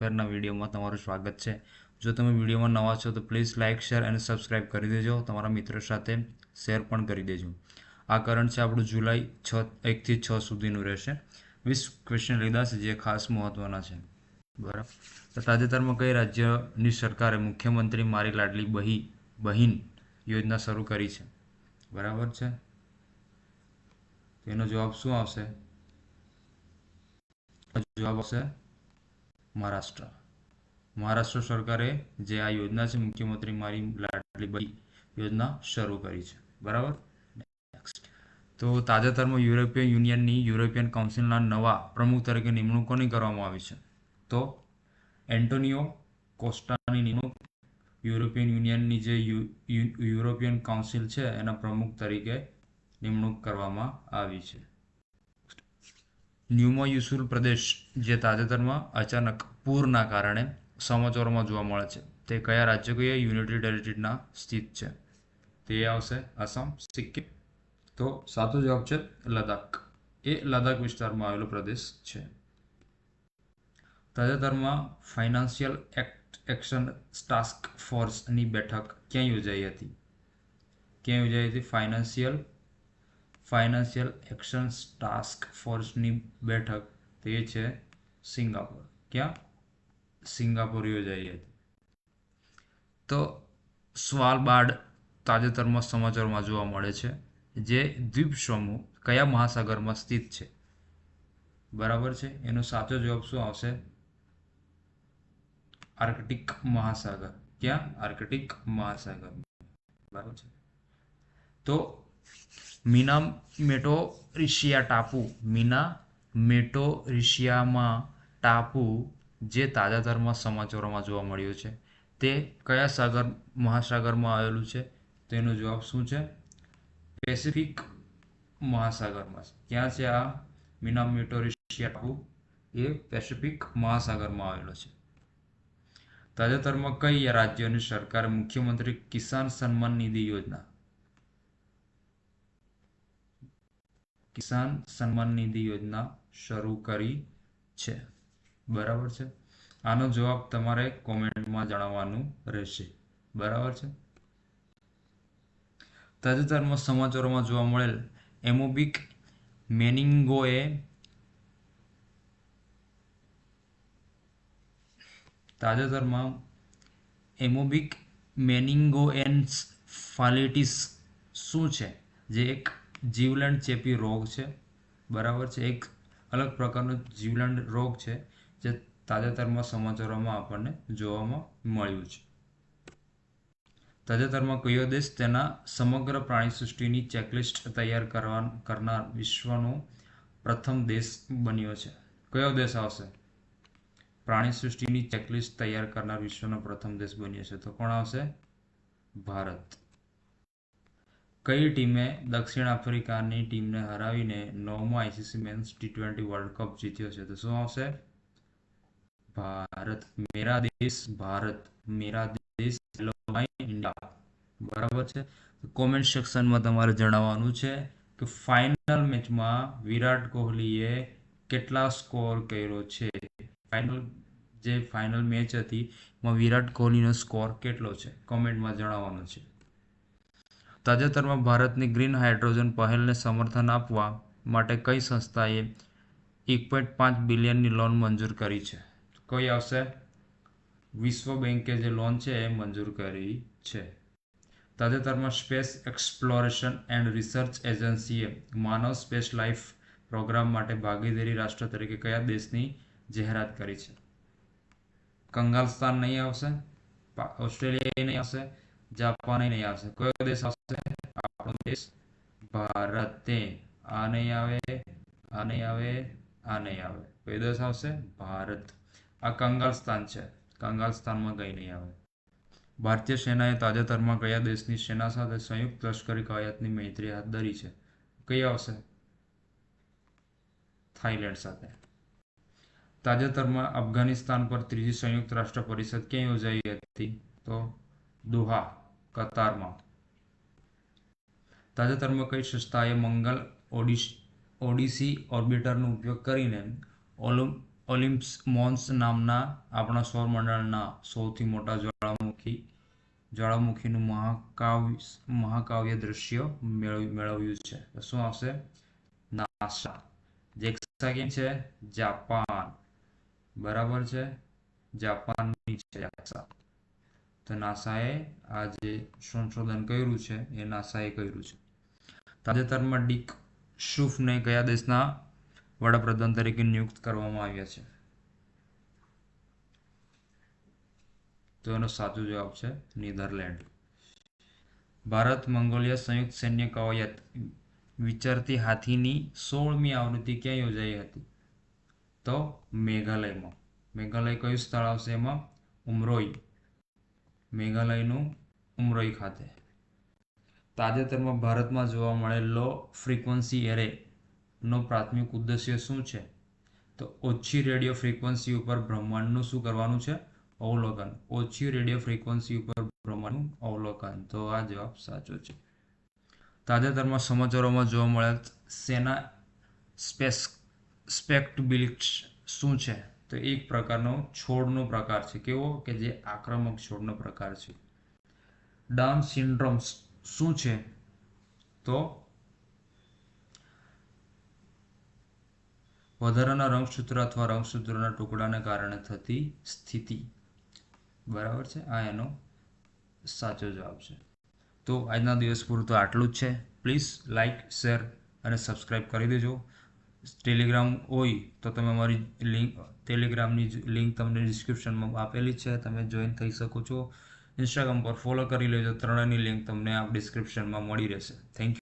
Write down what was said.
ફેરના વિડીયોમાં તમારું સ્વાગત છે. જો તમે વિડીયોમાં નવા છો તો પ્લીઝ લાઇક, શેર અને સબસ્ક્રાઇબ કરી દેજો. તમારા મિત્રો સાથે શેર પણ કરી દેજો. આ કરંટ છે આપણું જુલાઈ છ, એકથી છ સુધીનું રહેશે. વીસ ક્વેશ્ચન લીધા છે જે ખાસ મહત્ત્વના છે. બરાબર. તો તાજેતરમાં કઈ રાજ્યની સરકારે મુખ્યમંત્રી મારી લાડલી બહી, બહેન યોજના શરૂ કરી છે? બરાબર છે? તેનો જવાબ શું આવશે? જવાબ આવશે મહારાષ્ટ્ર. મહારાષ્ટ્ર સરકારે જે આ યોજના છે, મુખ્યમંત્રી મારી લાડલી બધી યોજના શરૂ કરી છે. બરાબર? તો તાજેતરમાં યુરોપિયન યુનિયનની યુરોપિયન કાઉન્સિલના નવા પ્રમુખ તરીકે નિમણૂક કોની કરવામાં આવી છે? તો એન્ટોનિયો કોસ્ટાની નિમણૂક યુરોપિયન યુનિયનની જે યુરોપિયન કાઉન્સિલ છે, એના પ્રમુખ તરીકે નિમણૂક કરવામાં આવી છે. ન્યુમો યુસુલ પ્રદેશ જે તાજેતરમાં અચાનક પૂરના કારણે સમાચારોમાં જોવા મળે છે. તે કયા રાજ્ય કયા યુનિટી ટેરિટરીના સ્થિત છે? તે આવશે આસામ, સિક્કિમ. તો સાચો જવાબ છે લદ્દાખ. એ લદ્દાખ વિસ્તારમાં આવેલો પ્રદેશ છે. તાજેતરમાં ફાઇનાન્શિયલ એક્ટ એક્શન ટાસ્ક ફોર્સની બેઠક ક્યાં યોજાઈ હતી? ક્યાં યોજાઈ હતી? ફાઇનાન્શિયલ ફાઇનાન્શિયલ એક્શન ટાસ્ક ફોર્સની બેઠક તે છે સિંગાપોર. ક્યાં? સિંગાપોર યોજાઈ હતી. તો સ્વાલબાર્ડ તાજેતરમાં સમાચારમાં જોવા મળે છે જે દ્વીપ સમૂહ કયા મહાસાગરમાં સ્થિત છે? બરાબર છે? એનો સાચો જવાબ શું આવશે? આર્કટિક મહાસાગર. ક્યાં? આર્કટિક મહાસાગર. બરાબર છે. તો મીના મેટોરિશિયા ટાપુ. મીના મેટોરિશિયામાં ટાપુ જે તાજેતરમાં સમાચારોમાં જોવા મળ્યો છે. તે કયા સાગર, મહાસાગરમાં આવેલું છે? તેનો જવાબ શું છે? પેસિફિક મહાસાગરમાં છે. ક્યાં છે આ મીના મેટોરિશિયા ટાપુ? એ પેસિફિક મહાસાગરમાં આવેલો છે. તાજેતરમાં કઈ રાજ્યોની સરકારે મુખ્યમંત્રી કિસાન સન્માન નિધિ યોજના કિસાન સન્માન નિધિ યોજના શરૂ કરી છે. બરાબર છે? આનો જવાબ તમારે કોમેન્ટમાં જણાવવાનું રહેશે. બરાબર છે? તાજેતરમાં સમાચારોમાં જોવા મળેલ એમોબિક મેનિંગોએ તાજેતરમાં એમોબિક મેનિંગોએન્સ ફાલિટીસ શું છે? જે એક જીવલેણ ચેપી રોગ છે. બરાબર છે? એક અલગ પ્રકારનો જીવલેણ રોગ છે, જે તાજેતરમાં સમાચારોમાં આપણને જોવામાં મળ્યું છે. તાજેતરમાં કયો દેશ તેના સમગ્ર પ્રાણી સૃષ્ટિની ચેકલિસ્ટ તૈયાર કરવા કરનાર વિશ્વનો પ્રથમ દેશ બન્યો છે? કયો દેશ આવશે? પ્રાણી સૃષ્ટિની ચેકલિસ્ટ તૈયાર કરનાર વિશ્વનો પ્રથમ દેશ બન્યો છે. તો કોણ આવશે? ભારત. કઈ ટીમે દક્ષિણ આફ્રિકાની ટીમને હરાવીને નવમો ICC men's T twenty world cup જીત્યો છે? તો શું આવશે? ભારત મેરા દેશ, ભારત મેરા દેશ ઇન્ડિયા. બરાબર છે? કોમેન્ટ સેક્શનમાં તમારે જણાવવાનું છે કે ફાઇનલ મેચમાં વિરાટ કોહલીએ કેટલા સ્કોર કર્યો છે? ફાઇનલ જે ફાઇનલ મેચ હતી, એમાં વિરાટ કોહલીનો સ્કોર કેટલો છે? કોમેન્ટમાં જણાવવાનો છે. તાજેતરમાં ભારતની ગ્રીન હાઇડ્રોજન પહેલને સમર્થન આપવા માટે કઈ સંસ્થાએ એક પોઈન્ટ પાંચ બિલિયનની લોન મંજૂર કરી છે? કઈ આવશે? વિશ્વ બેંકે જે લોન છે એ મંજૂર કરી છે. તાજેતરમાં સ્પેસ એક્સપ્લોરેશન એન્ડ રિસર્ચ એજન્સીએ માનવ સ્પેસ લાઈફ પ્રોગ્રામ માટે ભાગીદારી રાષ્ટ્ર તરીકે કયા દેશની જાહેરાત કરી છે? કંગાલસ્તાન નહીં આવશે? ઓસ્ટ્રેલિયા નહીં આવશે? જાપાન નહીં આવશે. કયો દેશ આવશે? આપણો દેશ ભારતે. આ નહીં આવે, આ નહીં આવે, આ નહીં આવે. કયો દેશ આવશે? ભારત. આ કંગાલસ્તાન છે. કંગાલસ્તાનમાં કંઈ નહીં આવે. ભારતીય સેનાએ તાજેતરમાં કયા દેશની સેના સાથે સંયુક્ત લશ્કરી કવાયતની મૈત્રી હાથ ધરી છે? કઈ આવશે? થાઈલેન્ડ સાથે. તાજેતરમાં અફઘાનિસ્તાન પર ત્રીજી સંયુક્ત રાષ્ટ્ર પરિષદ ક્યાં યોજાઈ હતી? તો દોહા, કતારમાં. તાજેતરમાં કઈ સંસ્થાએ મંગલ ઓડિશ, ઓડિસી ઓર્બિટરનો ઉપયોગ કરીને ઓલો ઓલિમ્પ્સ મોન્સ નામના આપણા સૌરમંડળના સૌથી મોટા જ્વાળામુખી, જ્વાળામુખીનું મહાકાવ્ય મહાકાવ્ય દ્રશ્ય મેળવી, મેળવ્યું છે. શું આવશે? નાસા. જે કેમ છે? જાપાન. બરાબર છે? જાપાનની છે તો નાસાએ આ જે સંશોધન કર્યું છે, એ નાસાએ કર્યું છે. તાજેતરમાં ડીક શુફને કયા દેશના વડાપ્રધાન તરીકે નિયુક્ત કરવામાં આવ્યા છે? તો એનો સાચો જવાબ છે, નેધરલેન્ડ. ભારત, મંગોલિયા સંયુક્ત સૈન્ય કવાયત વિચરતી હાથીની સોળમી આવૃત્તિ ક્યાં યોજાઈ હતી? તો મેઘાલયમાં. મેઘાલય કયું સ્થળ આવશે એમાં? ઉમરોઈ. મેઘાલયનું ઉમરોઈ ખાતે. તાજેતરમાં ભારતમાં જોવા મળેલો ફ્રીક્વન્સી એરે નો પ્રાથમિક ઉદ્દેશ્ય શું છે? તો ઓછી રેડિયો ફ્રીક્વન્સી ઉપર બ્રહ્માંડનું શું કરવાનું છે? અવલોકન. ઓછી રેડિયો ફ્રીક્વન્સી ઉપર બ્રહ્માંડનું અવલોકન. તો આ જવાબ સાચો છે. તાજેતરમાં સમાચારોમાં જોવા મળેલ સેના સ્પેસ સ્પેક્ટબિલિક્સ શું છે? તો એક પ્રકારનો છોડનો પ્રકાર છે. કેવો? કે જે આક્રમક છોડનો પ્રકાર છે. ડાઉન સિન્ડ્રોમ્સ શું છે? તો વધારાના રંગસૂત્ર અથવા રંગસૂત્રના ટુકડાને કારણે થતી સ્થિતિ. બરાબર છે? આ એનો સાચો જવાબ છે. તો આજના દિવસ પૂરતું આટલું જ છે. પ્લીઝ લાઇક શેર અને સબસ્ક્રાઈબ કરી દેજો. ટેલિગ્રામ હોય તો તમે અમારી લિંક, ટેલિગ્રામની લિંક તમને ડિસ્ક્રિપ્શનમાં આપેલી છે. તમે જોઈન થઈ શકો છો. ઇન્સ્ટાગ્રામ પર ફોલો કરી લેજો. ત્રણેયની લિંક તમને આ ડિસ્ક્રિપ્શનમાં મળી રહેશે. Thank you